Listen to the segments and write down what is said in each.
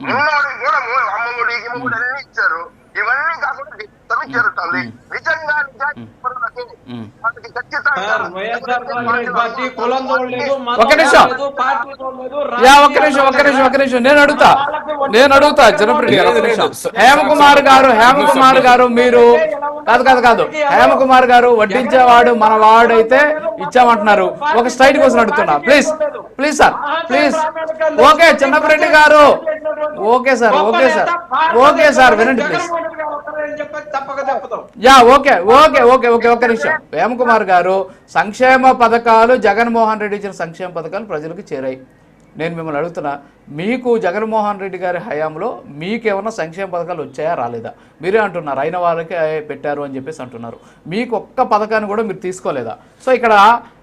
కూడా అమ్మఒడి అన్ని ఇచ్చారు. ఇవన్నీ కాకుండా నిజంగా ఒక్క నిమిషం. యా ఒక్క నిమిషం ఒక్క నిమిషం ఒక్క నిమిషం. నేను అడుగుతా. నేను అడుగుతా జనప్రెడ్డి గారు ఒక్క నిమిషం. హేమకుమార్ గారు హేమకుమార్ గారు మీరు కాదు కాదు కాదు. హేమకుమార్ గారు వడ్డించేవాడు మన వాడైతే ఇచ్చామంటున్నారు. ఒక స్ట్రైట్ కోసం అడుగుతున్నా. Please. Please sir. Please. Okay Chinnapareddy గారు. Okay sir okay sir. Okay sir వినండి please. Yeah okay okay okay okay ఒక్క నిమిషం. వేమకుమార్ గారు సంక్షేమ పథకాలు జగన్మోహన్ రెడ్డి ఇచ్చిన సంక్షేమ పథకాలు ప్రజలకు చేరాయి. నేను మిమ్మల్ని అడుగుతున్నా మీకు జగన్మోహన్ రెడ్డి గారి హయాంలో మీకేమన్నా సంక్షేమ పథకాలు వచ్చాయా రాలేదా? మీరే అంటున్నారు అయిన వాళ్ళకే పెట్టారు అని చెప్పేసి అంటున్నారు. మీకు ఒక్క పథకాన్ని కూడా మీరు తీసుకోలేదా? సో ఇక్కడ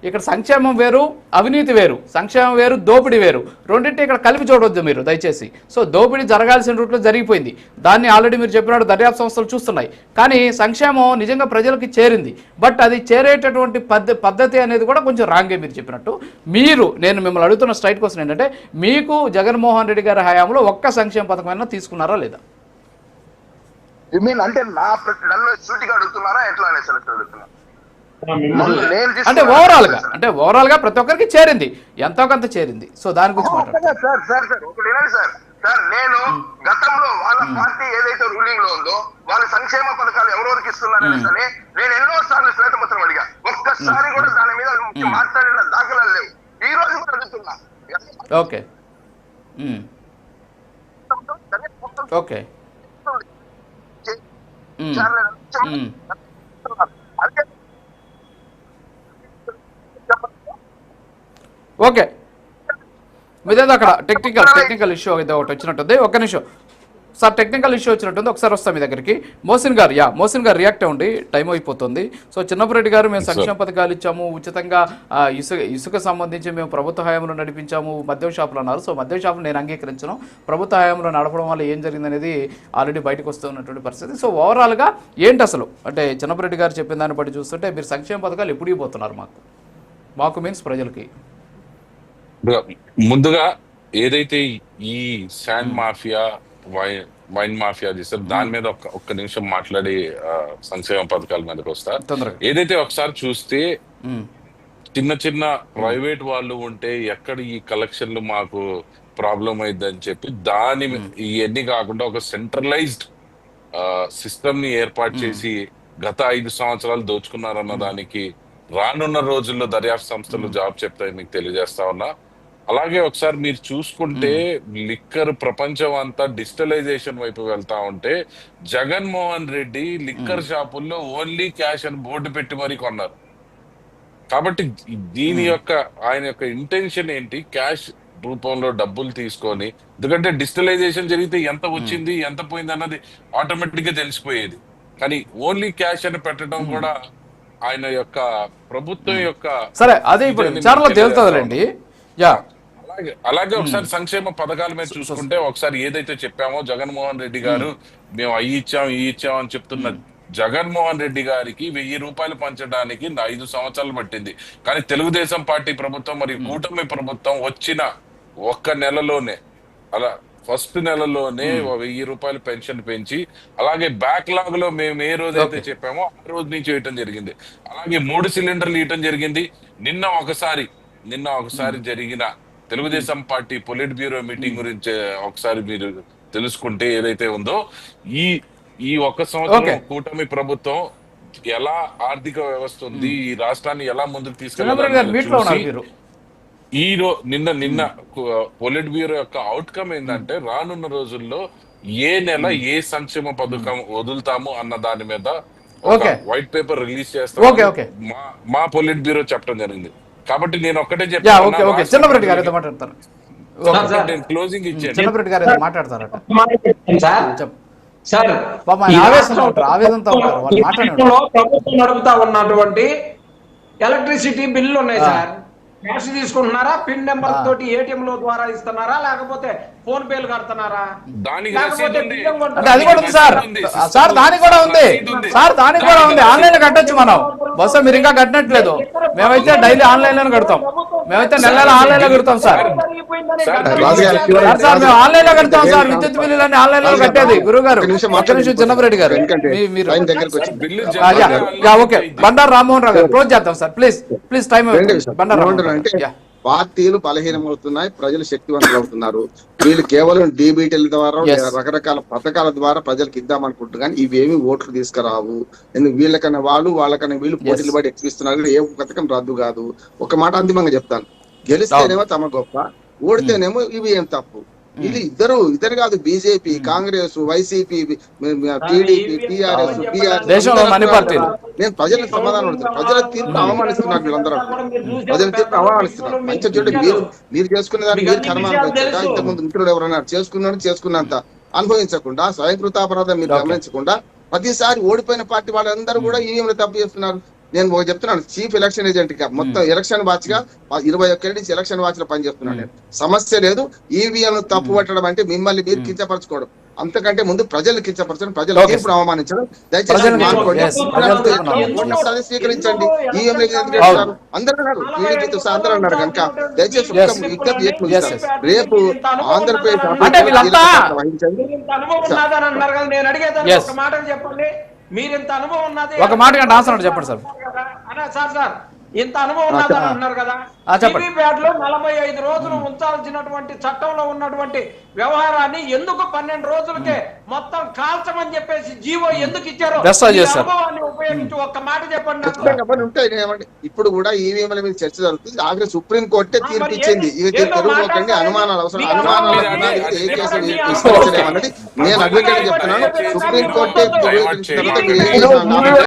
ఇక్కడ సంక్షేమం వేరు అవినీతి వేరు సంక్షేమం వేరు దోపిడీ వేరు. రెండింటి ఇక్కడ కలిపి చూడవద్దు మీరు దయచేసి. సో దోపిడీ జరగాల్సిన రూట్లో జరిగిపోయింది. దాన్ని ఆల్రెడీ మీరు చెప్పినట్టు దర్యాప్తు సంస్థలు చూస్తున్నాయి. కానీ సంక్షేమం నిజంగా ప్రజలకి చేరింది. బట్ అది చేరేటటువంటి పద్ధ పద్ధతి అనేది కూడా కొంచెం రాంగే మీరు చెప్పినట్టు. మీరు నేను మిమ్మల్ని అడుగుతున్న స్ట్రైట్ కోసం ఏంటంటే మీకు జగన్మోహన్ రెడ్డి గారి హయాంలో ఒక్క సంక్షేమ పథకమైనా తీసుకున్నారా లేదా? అంటే నా నన్ను సూటిగా అడుగుతున్నారా ఎట్లా అనేసి అడుగుతున్నారు అంటే ఓవరాల్గా అంటే ఓవరాల్గా ప్రతి ఒక్కరికి చేరింది. ఎంతో కొంత చేరింది. సో దాని గురించి సార్ సార్ సార్ సార్ ఒకటి వినండి సార్. సార్ నేను గతంలో వాళ్ళ పార్టీ ఏదైతే రూలింగ్లో ఉందో వాళ్ళ సంక్షేమ పథకాలు ఎవరెవరికి ఇస్తున్నారని సరే నేను ఎన్నో సార్లు శ్వేతపత్రం అడిగా. ఒక్కసారి కూడా దాని మీద మాట్లాడిన దాఖలాలు లేవు. ఈ రోజు కూడా అడుగుతున్నా. ఓకే. ఓకే. ఓకే. మీదేదో అక్కడ టెక్నికల్ టెక్నికల్ ఇష్యూ ఏదో ఒకటి వచ్చినట్టుంది. ఒక్క నిమిషం. సార్ టెక్నికల్ ఇష్యూ వచ్చినట్టుంది. ఒకసారి వస్తాం మీ దగ్గరికి. మోసిన్ గారు యా మోసిన్ గారు రియాక్ట్ అవ్వండి. టైం అయిపోతుంది. సో చిన్నపరెడ్డి గారు మేము సంక్షేమ పథకాలు ఇచ్చాము. ఉచితంగా ఇసుక ఇసుక సంబంధించి మేము ప్రభుత్వ హయాంలో నడిపించాము. మద్యం షాపులు అన్నారు. సో మద్యం షాపులు నేను అంగీకరించను. ప్రభుత్వ హయాంలో నడపడం వల్ల ఏం జరిగింది అనేది ఆల్రెడీ బయటకు వస్తున్నటువంటి పరిస్థితి. సో ఓవరాల్గా ఏంటి అసలు? అంటే చిన్నపరెడ్డి గారు చెప్పిన దాన్ని బట్టి చూస్తుంటే మీరు సంక్షేమ పథకాలు ఎప్పుడు ఇవ్వబోతున్నారు మాకు. మాకు మీన్స్ ప్రజలకి. ముందుగా ఏదైతే ఈ శాండ్ మాఫియా వైన్ మాఫియా చేస్తారు దాని మీద ఒక్క ఒక్క నిమిషం మాట్లాడి సంక్షేమ పథకాల మీదకి వస్తా. తొందరగా. ఏదైతే ఒకసారి చూస్తే చిన్న చిన్న ప్రైవేట్ వాళ్ళు ఉంటే ఎక్కడ ఈ కలెక్షన్లు మాకు ప్రాబ్లం అయిందని చెప్పి దాని ఇవన్నీ కాకుండా ఒక సెంట్రలైజ్డ్ సిస్టమ్ని ఏర్పాటు చేసి గత ఐదు సంవత్సరాలు దోచుకున్నారన్న దానికి రానున్న రోజుల్లో దర్యాప్తు సంస్థలు జాబ్ చెప్తాయి మీకు తెలియజేస్తా ఉన్నా. అలాగే ఒకసారి మీరు చూసుకుంటే లిక్కర్ ప్రపంచం అంతా డిజిటలైజేషన్ వైపు వెళ్తా ఉంటే జగన్మోహన్ రెడ్డి లిక్కర్ షాపుల్లో ఓన్లీ క్యాష్ అని బోర్డు పెట్టి మరీ కొన్నారు. కాబట్టి దీని యొక్క ఆయన యొక్క ఇంటెన్షన్ ఏంటి? క్యాష్ రూపంలో డబ్బులు తీసుకొని ఎందుకంటే డిజిటలైజేషన్ జరిగితే ఎంత వచ్చింది ఎంత పోయింది అన్నది ఆటోమేటిక్గా తెలిసిపోయేది. కానీ ఓన్లీ క్యాష్ అని పెట్టడం కూడా ఆయన యొక్క ప్రభుత్వం యొక్క సరే అదే ఇప్పుడు విచారణలో తేలుతుందిలేండి. యా. అలాగే ఒకసారి సంక్షేమ పథకాల మీద చూసుకుంటే ఒకసారి ఏదైతే చెప్పామో జగన్మోహన్ రెడ్డి గారు మేము. అయ్యి ఇచ్చాం ఈ ఇచ్చాం అని చెప్తున్న జగన్మోహన్ రెడ్డి గారికి వెయ్యి రూపాయలు పంచడానికి ఐదు సంవత్సరాలు పట్టింది. కానీ తెలుగుదేశం పార్టీ ప్రభుత్వం మరియు కూటమి ప్రభుత్వం వచ్చిన ఒక్క నెలలోనే అలా ఫస్ట్ నెలలోనే వెయ్యి రూపాయలు పెన్షన్ పెంచి అలాగే బ్యాక్లాగ్లో మేము ఏ రోజైతే చెప్పామో ఆ రోజు నుంచి వేయటం జరిగింది. అలాగే మూడు సిలిండర్లు ఇవ్వటం జరిగింది. నిన్న ఒకసారి నిన్న ఒకసారి జరిగిన Telugu Desam party polit bureau meeting గురించి ఒకసారి మీరు తెలుసుకుంటే ఏదైతే ఉందో ఈ ఈ ఒక్క సంవత్సరం. కూటమి ప్రభుత్వం ఎలా ఆర్థిక వ్యవస్థ ఉంది ఈ రాష్ట్రాన్ని ఎలా ముందుకు మీరు. ఈ రో నిన్న నిన్న పొలిట్ బ్యూరో యొక్క అవుట్కమ్ ఏంటంటే రానున్న రోజుల్లో ఏ నెల ఏ సంక్షేమ పథకం వదులుతాము అన్న దాని మీద. వైట్ పేపర్ రిలీజ్ చేస్తాం మా పొలిట్ బ్యూరో చెప్పడం జరిగింది. కాబట్టి నేను ఒక్కటే నేను క్లోజింగ్ ఇచ్చాను. గారు సార్ ప్రభుత్వం నడుపుతా ఉన్నటువంటి ఎలక్ట్రిసిటీ బిల్లులు ఉన్నాయి. సార్. క్యాష్ తీసుకుంటున్నారా? Pin number. తోటి ఏటీఎం లో ద్వారా ఇస్తున్నారా? లేకపోతే ఫోన్ పేలు కడుతున్నారా? అది కూడా ఉంది సార్. సార్ దానికి కూడా ఉంది. సార్ దానికి కూడా ఉంది. ఆన్లైన్లో కట్టొచ్చు మనం. బహుశా మీరు ఇంకా కట్టినట్లేదు మేమైతే డైలీ ఆన్లైన్లోనే కడతాం. మేమైతే నెల నెల ఆన్లైన్లో కడతాం సార్ సార్ సార్ మేము ఆన్లైన్లో కడతాం సార్. విద్యుత్ బిల్లులన్నీ ఆన్లైన్లో కట్టేది గురువు గారు ఒక్క నిమిషం చిన్నపరెడ్డి గారు. మీరు ఓకే. బండారు రామ్మోహన్ రావు గారు. క్లోజ్ చేద్దాం sir. Please please time. Bandaru Rammohan Rao అంటే గారు. యా. పార్టీలు బలహీనమవుతున్నాయి ప్రజలు శక్తివంతులు అవుతున్నారు వీళ్ళు కేవలం డీబీటీల ద్వారా. రకరకాల పథకాల ద్వారా ప్రజలకు ఇద్దామనుకుంటున్నారు. కానీ ఇవేమి ఓట్లు తీసుకురావు. ఎందుకు? వీళ్ళకన్నా వాళ్ళు వాళ్ళకన్నా వీళ్ళు పోటీలు పడి ఎక్కిస్తున్నారు ఏ పథకం రద్దు కాదు. ఒక మాట అంతిమంగా చెప్తాను. గెలిస్తేనేమో తమ గొప్ప ఓడితేనేమో ఇవి ఏం తప్పు. ఇది ఇద్దరు ఇద్దరు కాదు BJP Congress YCP TDP TRS BRS. నేను ప్రజలకు సమాధానం అడుగుతాను ప్రజల తీర్పు అవమానిస్తున్నారు వీళ్ళందరూ. ప్రజల తీర్పు అవమానిస్తున్నారు. మంచి చూడండి మీరు మీరు చేసుకునే దానికి మీరు కర్మ ఇంతకుముందు మిత్రుడు ఎవరన్నా చేసుకున్నాడు చేసుకున్నంత అనుభవించకుండా స్వయంకృతాపరాధం మీరు. గమనించకుండా ప్రతిసారి ఓడిపోయిన పార్టీ వాళ్ళందరూ కూడా ఈవీఎంలు తప్పు చేస్తున్నారు. నేను ఒక చెప్తున్నాను చీఫ్ ఎలక్షన్ ఏజెంట్గా మొత్తం ఎలక్షన్ వాచ్గా ఇరవై ఒక్క నుంచి ఎలక్షన్ వాచ్లో పనిచేస్తున్నాను నేను. సమస్య లేదు ఈవీఎం తప్పు పట్టడం అంటే మిమ్మల్ని మీరు కించపరచుకోవడం. అంతకంటే ముందు ప్రజలు కించపరచడం ప్రజలు తీర్పును అవమానించడం దయచేసి స్వీకరించండి. అవును. అందరూ అన్నారు టీడీపీతో అందరూ అన్నారు కనుక. దయచేసి విజ్ఞప్తి. రేపు ఆంధ్రప్రదేశ్ వహించండి మీరు ఇంత అనుభవం ఉన్నది ఒక మాట ఆన్సర్ చెప్పండి సార్. సార్ సార్ ఇంత అనుభవం ఉన్నదని అన్నారు కదా. ఆ, చెప్పండి. ప్యాడ్లో నలభై ఐదు రోజులు ఉంచాల్సినటువంటి చట్టంలో ఉన్నటువంటి వ్యవహారాన్ని ఎందుకు పన్నెండు రోజులకే మొత్తం కాల్చమని చెప్పేసి జీవో ఎందుకు ఇచ్చారో. అనుభవాన్ని ఉపయోగించి ఒక్క మాట చెప్పండి ఉంటాయి ఇప్పుడు కూడా ఈవీఎంల మీద చర్చ జరుగుతుంది. ఆఖరి సుప్రీం కోర్టే తీర్పు ఇచ్చింది మాట్లాడతారు. అనుమానాలు అవసరం. అనుమానాలు. ఏ కేసు అన్నది నేను అడ్వకేట్ చెప్తున్నాను. సుప్రీం కోర్టే